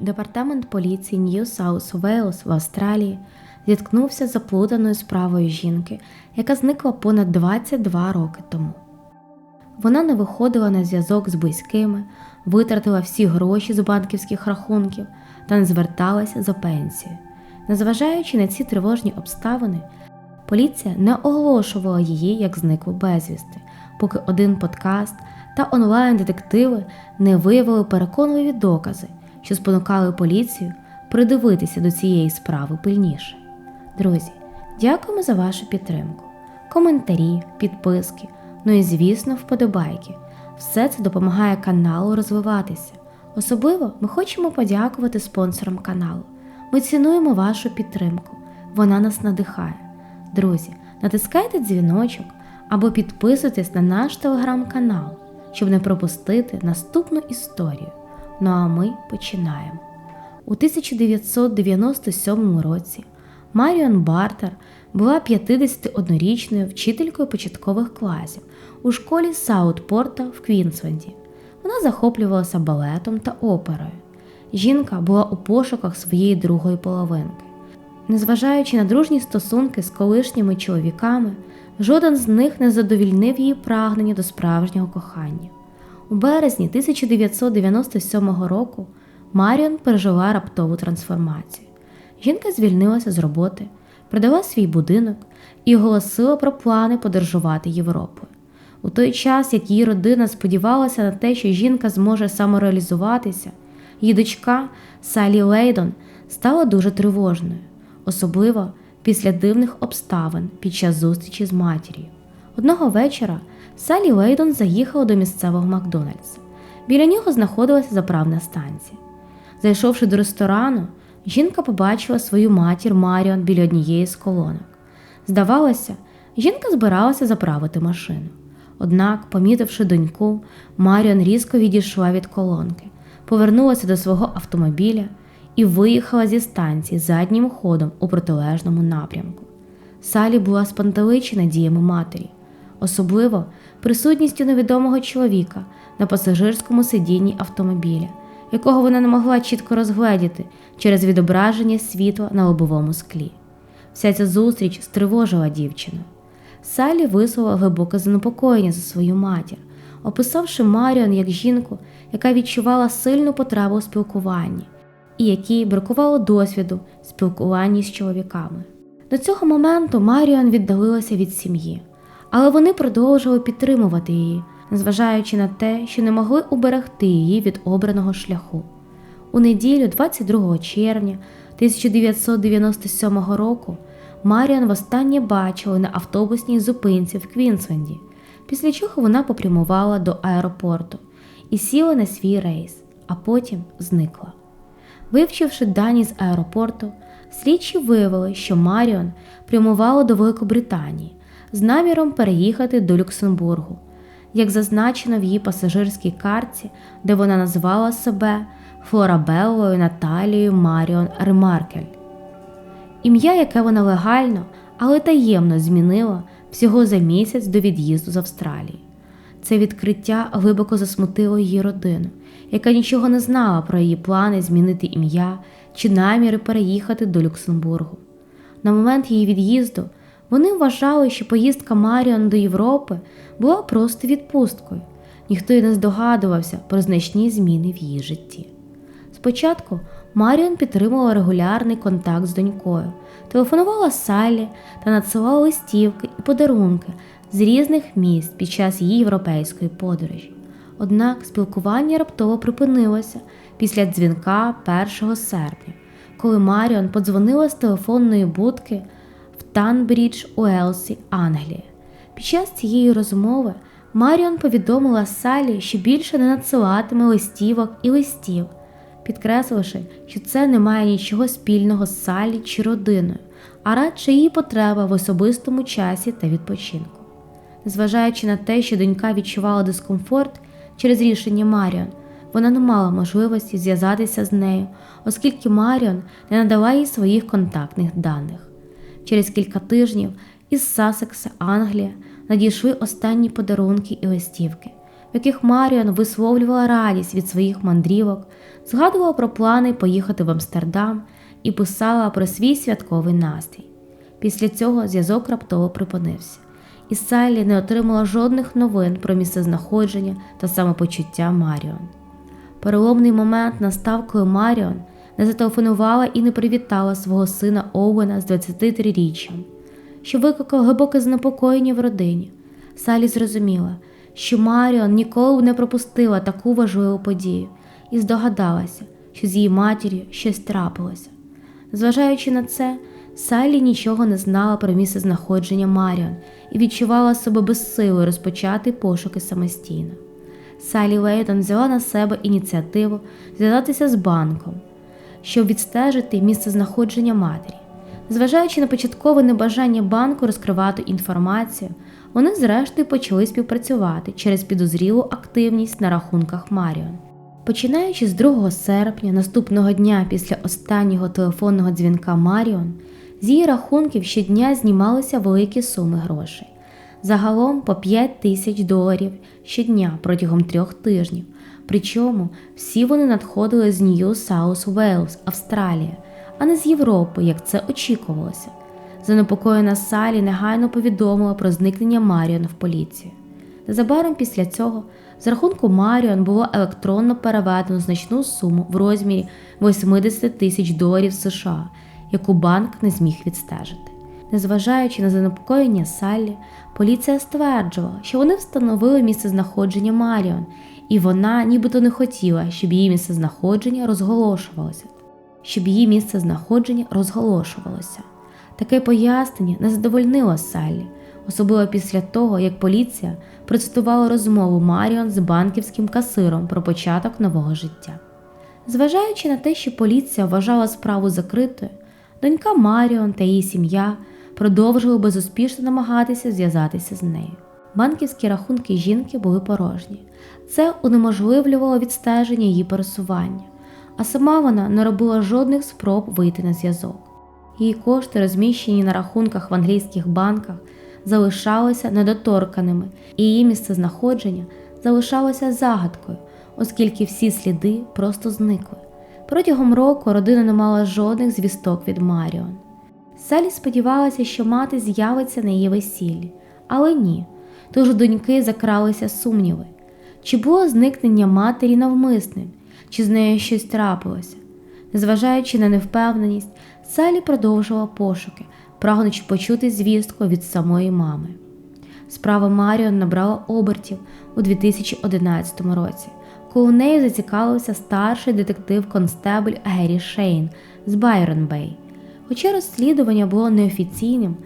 департамент поліції Нью Саус Вейлс в Австралії зіткнувся з заплутаною справою жінки, яка зникла понад 22 роки тому. Вона не виходила на зв'язок з близькими, витратила всі гроші з банківських рахунків та не зверталася за пенсією. Незважаючи на ці тривожні обставини, поліція не оголошувала її як зниклу безвісти, поки один подкаст та онлайн-детективи не виявили переконливі докази, що спонукали поліцію придивитися до цієї справи пильніше. Друзі, дякуємо за вашу підтримку, коментарі, підписки, ну і, звісно, вподобайки. Все це допомагає каналу розвиватися. Особливо ми хочемо подякувати спонсорам каналу. Ми цінуємо вашу підтримку, вона нас надихає. Друзі, натискайте дзвіночок або підписуйтесь на наш телеграм-канал, щоб не пропустити наступну історію. Ну а ми починаємо. У 1997 році Маріон Бартер була 51-річною вчителькою початкових класів у школі Саутпорта в Квінсленді. Вона захоплювалася балетом та оперою. Жінка була у пошуках своєї другої половинки. Незважаючи на дружні стосунки з колишніми чоловіками, жоден з них не задовільнив її прагнення до справжнього кохання. У березні 1997 року Маріон пережила раптову трансформацію. Жінка звільнилася з роботи, продала свій будинок і оголосила про плани подорожувати Європою. У той час, як її родина сподівалася на те, що жінка зможе самореалізуватися, її дочка Салі Лейдон стала дуже тривожною, особливо після дивних обставин під час зустрічі з матір'ю. Одного вечора Салі Лейдон заїхала до місцевого Макдональдса. Біля нього знаходилася заправна станція. Зайшовши до ресторану, жінка побачила свою матір Маріон біля однієї з колонок. Здавалося, жінка збиралася заправити машину. Однак, помітивши доньку, Маріон різко відійшла від колонки, повернулася до свого автомобіля і виїхала зі станції заднім ходом у протилежному напрямку. Салі була спантеличена діями матері, особливо присутністю невідомого чоловіка на пасажирському сидінні автомобіля, якого вона не могла чітко розгледіти через відображення світла на лобовому склі. Вся ця зустріч стривожила дівчину. Салі висловила глибоке занепокоєння за свою матір, описавши Маріон як жінку, яка відчувала сильну потребу у спілкуванні і якій бракувало досвіду спілкуванні з чоловіками. До цього моменту Маріон віддалилася від сім'ї, але вони продовжували підтримувати її, незважаючи на те, що не могли уберегти її від обраного шляху. У неділю, 22 червня 1997 року, Маріан востаннє бачили на автобусній зупинці в Квінсленді, після чого вона попрямувала до аеропорту і сіла на свій рейс, а потім зникла. Вивчивши дані з аеропорту, слідчі виявили, що Маріон прямувала до Великобританії з наміром переїхати до Люксембургу, як зазначено в її пасажирській картці, де вона назвала себе Флорабеллою Наталією Маріон Ремаркель. Ім'я, яке вона легально, але таємно змінила всього за місяць до від'їзду з Австралії. Це відкриття глибоко засмутило її родину, яка нічого не знала про її плани змінити ім'я чи наміри переїхати до Люксембургу. На момент її від'їзду вони вважали, що поїздка Маріон до Європи була просто відпусткою, ніхто й не здогадувався про значні зміни в її житті. Спочатку Маріон підтримувала регулярний контакт з донькою, телефонувала Саллі та надсилала листівки і подарунки з різних міст під час її європейської подорожі. Однак спілкування раптово припинилося після дзвінка 1 серпня, коли Маріон подзвонила з телефонної будки Танбрідж, Уелсі, Англія. Під час цієї розмови Маріон повідомила Салі, що більше не надсилатиме листівок і листів підкресливши, що це не має нічого спільного з Салі чи родиною, а радше її потреба в особистому часі та відпочинку. Незважаючи на те, що донька відчувала дискомфорт через рішення Маріон, вона не мала можливості зв'язатися з нею, оскільки Маріон не надала їй своїх контактних даних. Через кілька тижнів із Сасекса, Англія, надійшли останні подарунки і листівки, в яких Маріон висловлювала радість від своїх мандрівок, згадувала про плани поїхати в Амстердам і писала про свій святковий настрій. Після цього зв'язок раптово припинився, і Саллі не отримала жодних новин про місцезнаходження та самопочуття Маріон. Переломний момент настав, коли Маріон не зателефонувала і не привітала свого сина Оуена з 23-річчям, що викликав глибоке занепокоєння в родині. Салі зрозуміла, що Маріон ніколи б не пропустила таку важливу подію і здогадалася, що з її матір'ю щось трапилося. Зважаючи на це, Саллі нічого не знала про місце знаходження Маріон і відчувала себе безсилою розпочати пошуки самостійно. Салі Лейтон взяла на себе ініціативу зв'язатися з банком, щоб відстежити місце знаходження матері. Зважаючи на початкове небажання банку розкривати інформацію, вони зрештою почали співпрацювати через підозрілу активність на рахунках Маріон. Починаючи з 2 серпня, наступного дня після останнього телефонного дзвінка Маріон, з її рахунків щодня знімалися великі суми грошей. Загалом по 5 тисяч доларів щодня протягом трьох тижнів. Причому всі вони надходили з Нью Саус Уейлс, Австралія, а не з Європи, як це очікувалося. Занепокоєна Салі негайно повідомила про зникнення Маріон в поліцію. Незабаром після цього з рахунку Маріон було електронно переведено значну суму в розмірі 80 тисяч доларів США, яку банк не зміг відстежити. Незважаючи на занепокоєння Саллі, поліція стверджувала, що вони встановили місце знаходження Маріон, і вона нібито не хотіла, щоб її місце знаходження розголошувалося. Щоб її місце знаходження розголошувалося. Таке пояснення не задовольнило Саллі, особливо після того, як поліція процитувала розмову Маріон з банківським касиром про початок нового життя. Зважаючи на те, що поліція вважала справу закритою, донька Маріон та її сім'я продовжили безуспішно намагатися зв'язатися з нею. Банківські рахунки жінки були порожні. Це унеможливлювало відстеження її пересування, а сама вона не робила жодних спроб вийти на зв'язок. Її кошти, розміщені на рахунках в англійських банках, залишалися недоторканими, і її місцезнаходження залишалося загадкою, оскільки всі сліди просто зникли. Протягом року родина не мала жодних звісток від Маріон. Салі сподівалася, що мати з'явиться на її весіллі, але ні, тож у доньки закралися сумніви. Чи було зникнення матері навмисним, чи з нею щось трапилося? Незважаючи на невпевненість, Салі продовжувала пошуки, прагнучи почути звістку від самої мами. Справа Маріон набрала обертів у 2011 році, коли нею зацікавився старший детектив констебль Геррі Шейн з Байрон Бей. Хоча розслідування було неофіційним,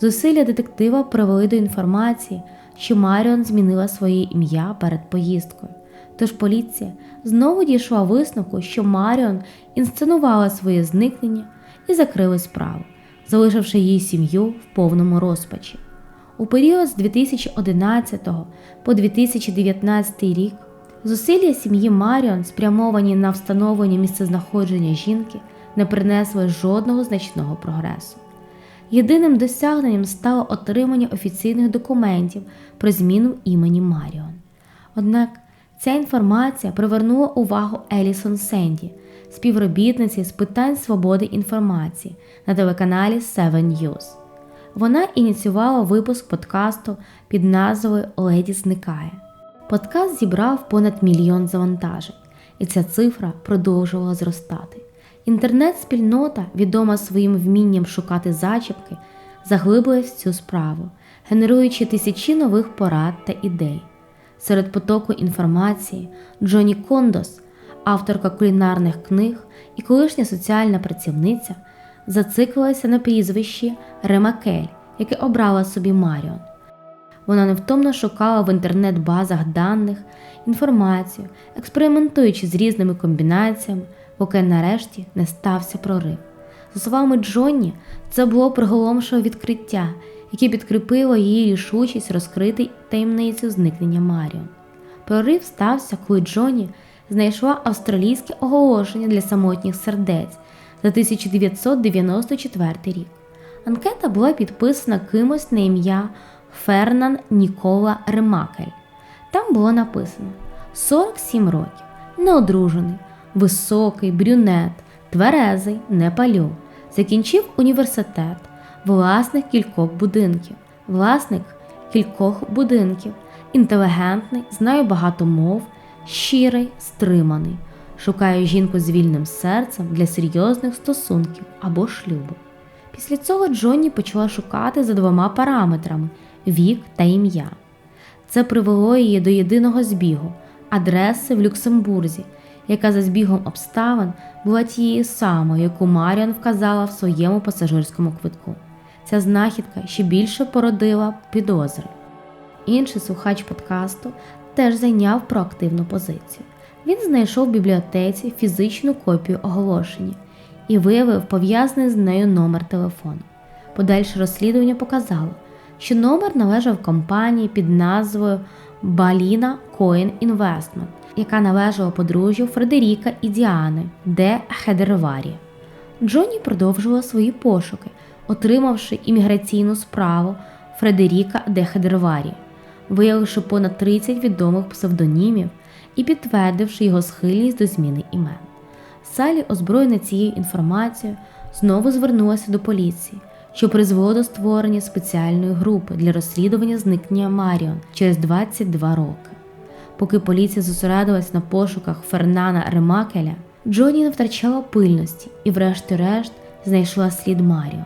зусилля детектива привели до інформації, що Маріон змінила своє ім'я перед поїздкою. Тож поліція знову дійшла висновку, що Маріон інсценувала своє зникнення і закрили справу, залишивши її сім'ю в повному розпачі. У період з 2011 по 2019 рік зусилля сім'ї Маріон, спрямовані на встановлення місцезнаходження жінки, не принесли жодного значного прогресу. Єдиним досягненням стало отримання офіційних документів про зміну імені Маріон. Однак ця інформація привернула увагу Елісон Сенді, співробітниці з питань свободи інформації на телеканалі Seven News. Вона ініціювала випуск подкасту під назвою Леді зникає. Подкаст зібрав понад мільйон завантажень, і ця цифра продовжувала зростати. Інтернет-спільнота, відома своїм вмінням шукати зачіпки, заглиблилась в цю справу, генеруючи тисячі нових порад та ідей. Серед потоку інформації Джоні Кондос, авторка кулінарних книг і колишня соціальна працівниця, зациклилася на прізвищі Ремакель, яке обрала собі Маріон. Вона невтомно шукала в інтернет-базах даних інформацію, експериментуючи з різними комбінаціями, поки нарешті не стався прорив. За словами Джонні, це було приголомшове відкриття, яке підкріпило її рішучість розкрити таємницю зникнення Маріон. Прорив стався, коли Джонні знайшла австралійське оголошення для самотніх сердець за 1994 рік. Анкета була підписана кимось на ім'я Фернан Нікола Ремакель. Там було написано 47 років, неодружений, високий, брюнет, тверезий, не палю. Закінчив університет, власник кількох будинків, власник кількох будинків, інтелігентний, знає багато мов, щирий, стриманий, шукає жінку з вільним серцем для серйозних стосунків або шлюбу. Після цього Джонні почала шукати за двома параметрами вік та ім'я. Це привело її до єдиного збігу адреси в Люксембурзі, яка за збігом обставин була тією самою, яку Маріон вказала в своєму пасажирському квитку. Ця знахідка ще більше породила підозри. Інший слухач подкасту теж зайняв проактивну позицію. Він знайшов в бібліотеці фізичну копію оголошення і виявив пов'язаний з нею номер телефону. Подальше розслідування показало, що номер належав компанії під назвою Баліна Coin Investment, яка належала подружжю Фредеріка і Діани де Хедерварі. Джонні продовжувала свої пошуки, отримавши імміграційну справу Фредеріка де Хедерварі, виявивши понад 30 відомих псевдонімів і підтвердивши його схильність до зміни імен. Салі, озброєна цією інформацією, знову звернулася до поліції, що призвело до створення спеціальної групи для розслідування зникнення Маріон через 22 роки. Поки поліція зосередилась на пошуках Фернана Ремакеля, Джоні не втрачала пильності і, врешті-решт, знайшла слід Маріон.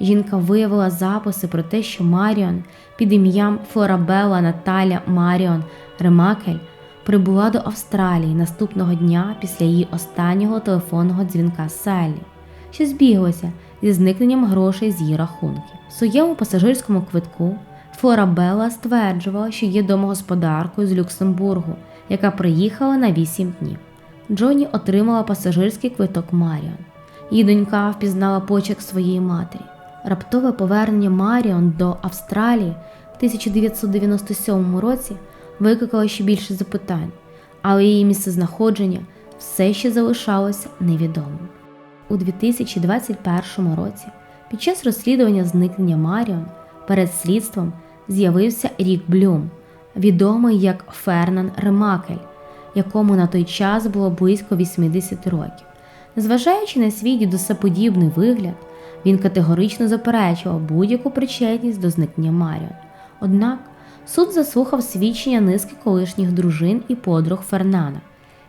Жінка виявила записи про те, що Маріон під ім'ям Флорабелла Наталя Маріон Ремакель прибула до Австралії наступного дня після її останнього телефонного дзвінка Селлі, що збіглося зі зникненням грошей з її рахунків. В своєму пасажирському квитку Флорабелла стверджувала, що є домогосподаркою з Люксембургу, яка приїхала на 8 днів. Джоні отримала пасажирський квиток Маріон. Її донька впізнала почерк своєї матері. Раптове повернення Маріон до Австралії в 1997 році викликало ще більше запитань, але її місцезнаходження все ще залишалося невідомим. У 2021 році, під час розслідування зникнення Маріон, перед слідством з'явився Рік Блюм, відомий як Фернан Ремакель, якому на той час було близько 80 років. Незважаючи на свій дідусеподібний вигляд, він категорично заперечував будь-яку причетність до зникнення Маріон. Однак суд заслухав свідчення низки колишніх дружин і подруг Фернана,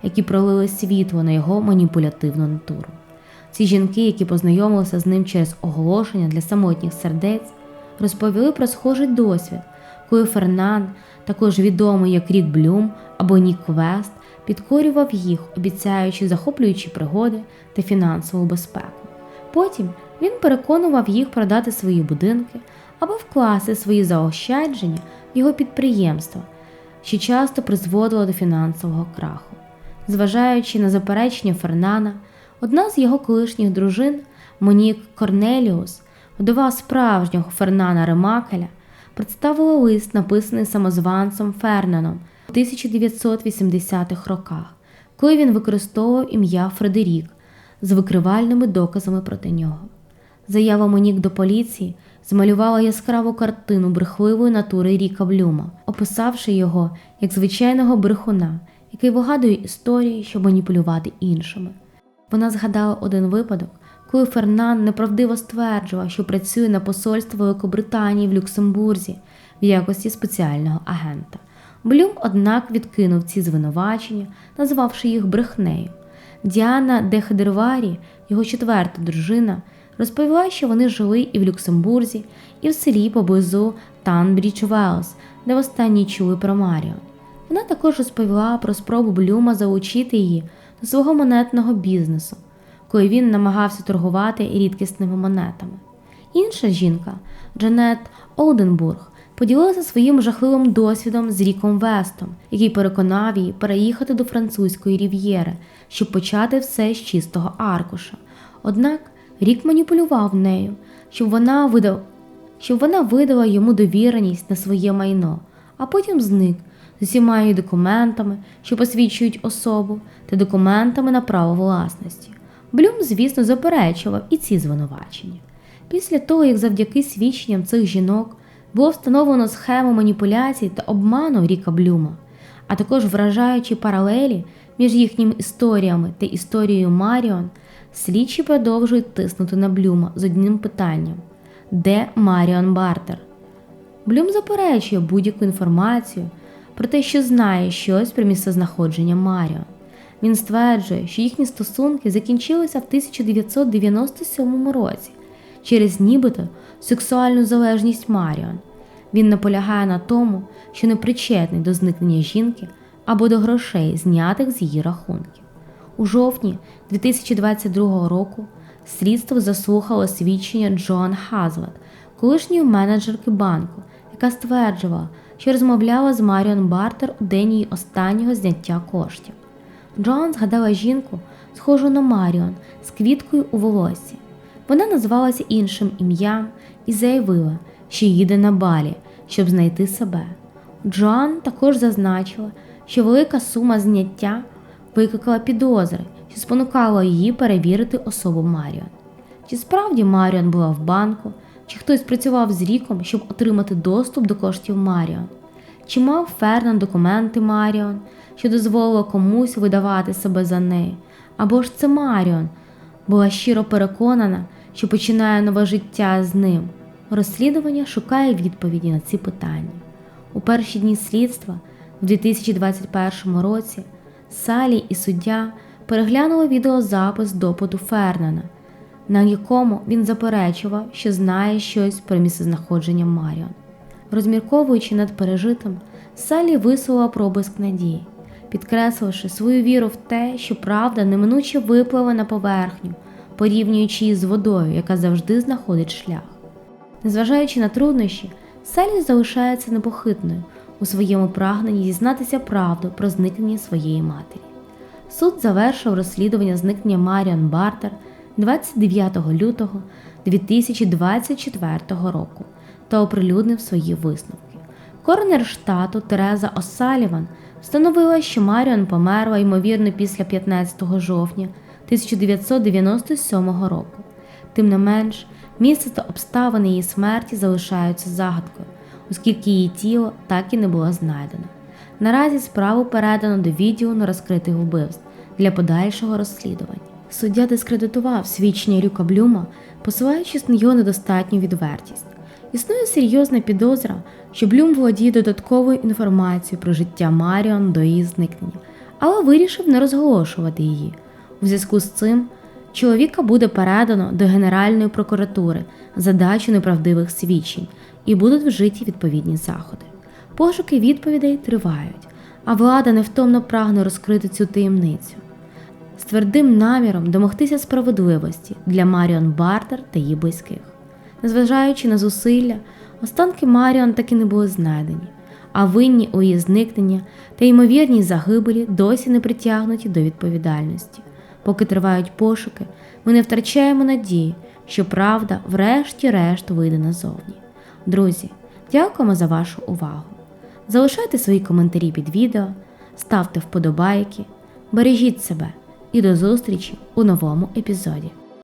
які пролили світло на його маніпулятивну натуру. Ці жінки, які познайомилися з ним через оголошення для самотніх сердець, розповіли про схожий досвід, коли Фернан, також відомий як Рік Блюм або Нік Вест, підкорював їх, обіцяючи захоплюючі пригоди та фінансову безпеку. Потім він переконував їх продати свої будинки або вкласти свої заощадження в його підприємства, що часто призводило до фінансового краху. Зважаючи на заперечення Фернана, одна з його колишніх дружин, Монік Корнеліус, вдова справжнього Фернана Ремакеля, представила лист, написаний самозванцем Фернаном у 1980-х роках, коли він використовував ім'я Фредерік з викривальними доказами проти нього. Заява Монік до поліції змалювала яскраву картину брехливої натури Ріка Блюма, описавши його як звичайного брехуна, який вигадує історії, щоб маніпулювати іншими. Вона згадала один випадок, коли Фернан неправдиво стверджував, що працює на посольство Великобританії в Люксембурзі в якості спеціального агента. Блюм, однак, відкинув ці звинувачення, назвавши їх брехнею. Діана Дехедерварі, його четверта дружина, розповіла, що вони жили і в Люксембурзі, і в селі поблизу Танбрідж Велс, де востаннє чули про Маріон. Вона також розповіла про спробу Блюма залучити її до свого монетного бізнесу, коли він намагався торгувати рідкісними монетами. Інша жінка, Джанет Олденбург, поділилася своїм жахливим досвідом з Ріком Вестом, який переконав її переїхати до французької рів'єри, щоб почати все з чистого аркуша. Однак Рік маніпулював нею, щоб вона видав, щоб вона видала йому довіреність на своє майно, а потім зник з усіма її документами, що посвідчують особу, та документами на право власності. Блюм, звісно, заперечував і ці звинувачення. Після того, як завдяки свідченням цих жінок було встановлено схему маніпуляцій та обману Ріка Блюма, а також вражаючі паралелі між їхніми історіями та історією Маріон, слідчі продовжують тиснути на Блюма з одним питанням: де Маріон Бартер? Блюм заперечує будь-яку інформацію про те, що знає щось про місцезнаходження Маріон. Він стверджує, що їхні стосунки закінчилися в 1997 році через нібито сексуальну залежність Маріон. Він наполягає на тому, що не причетний до зникнення жінки або до грошей, знятих з її рахунків. У жовтні 2022 року слідство заслухало свідчення Джоан Хазвет, колишньої менеджерки банку, яка стверджувала, що розмовляла з Маріон Бартер у день її останнього зняття коштів. Джоан згадала жінку, схожу на Маріон, з квіткою у волосі. Вона назвалася іншим ім'ям і заявила, що їде на балі, щоб знайти себе. Джоан також зазначила, що велика сума зняття викликала підозри, що спонукало її перевірити особу Маріон. Чи справді Маріон була в банку, чи хтось працював з Ріком, щоб отримати доступ до коштів Маріон? Чи мав Фернан документи Маріон, що дозволило комусь видавати себе за неї? Або ж це Маріон була щиро переконана, що починає нове життя з ним. Розслідування шукає відповіді на ці питання. У перші дні слідства, в 2021 році, Салі і суддя переглянули відеозапис допиту Фернана, на якому він заперечував, що знає щось про місцезнаходження Маріон. Розмірковуючи над пережитим, Салі висловила проблиск надії, підкресливши свою віру в те, що правда неминуче випливе на поверхню, порівнюючи її з водою, яка завжди знаходить шлях. Незважаючи на труднощі, Салі залишається непохитною у своєму прагненні дізнатися правду про зникнення своєї матері. Суд завершив розслідування зникнення Маріон Бартер 29 лютого 2024 року та оприлюднив свої висновки. Коронер штату Тереза О'Саліван встановила, що Маріон померла ймовірно після 15 жовтня 1997 року. Тим не менш, місце та обставини її смерті залишаються загадкою, оскільки її тіло так і не було знайдено. Наразі справу передано до відділу на розкритих вбивств для подальшого розслідування. Суддя дискредитував свідчення Рюка Блюма, посилаючись на його недостатню відвертість. Існує серйозна підозра, що Блюм володіє додатковою інформацією про життя Маріон до її зникнення, але вирішив не розголошувати її. У зв'язку з цим чоловіка буде передано до Генеральної прокуратури за дачу неправдивих свідчень і будуть вжиті відповідні заходи. Пошуки відповідей тривають, а влада невтомно прагне розкрити цю таємницю з твердим наміром домогтися справедливості для Маріон Бартер та її близьких. Незважаючи на зусилля, останки Маріон таки не були знайдені, а винні у її зникнення та ймовірній загибелі досі не притягнуті до відповідальності. Поки тривають пошуки, ми не втрачаємо надії, що правда, врешті-решт, вийде назовні. Друзі, дякуємо за вашу увагу. Залишайте свої коментарі під відео, ставте вподобайки, бережіть себе і до зустрічі у новому епізоді.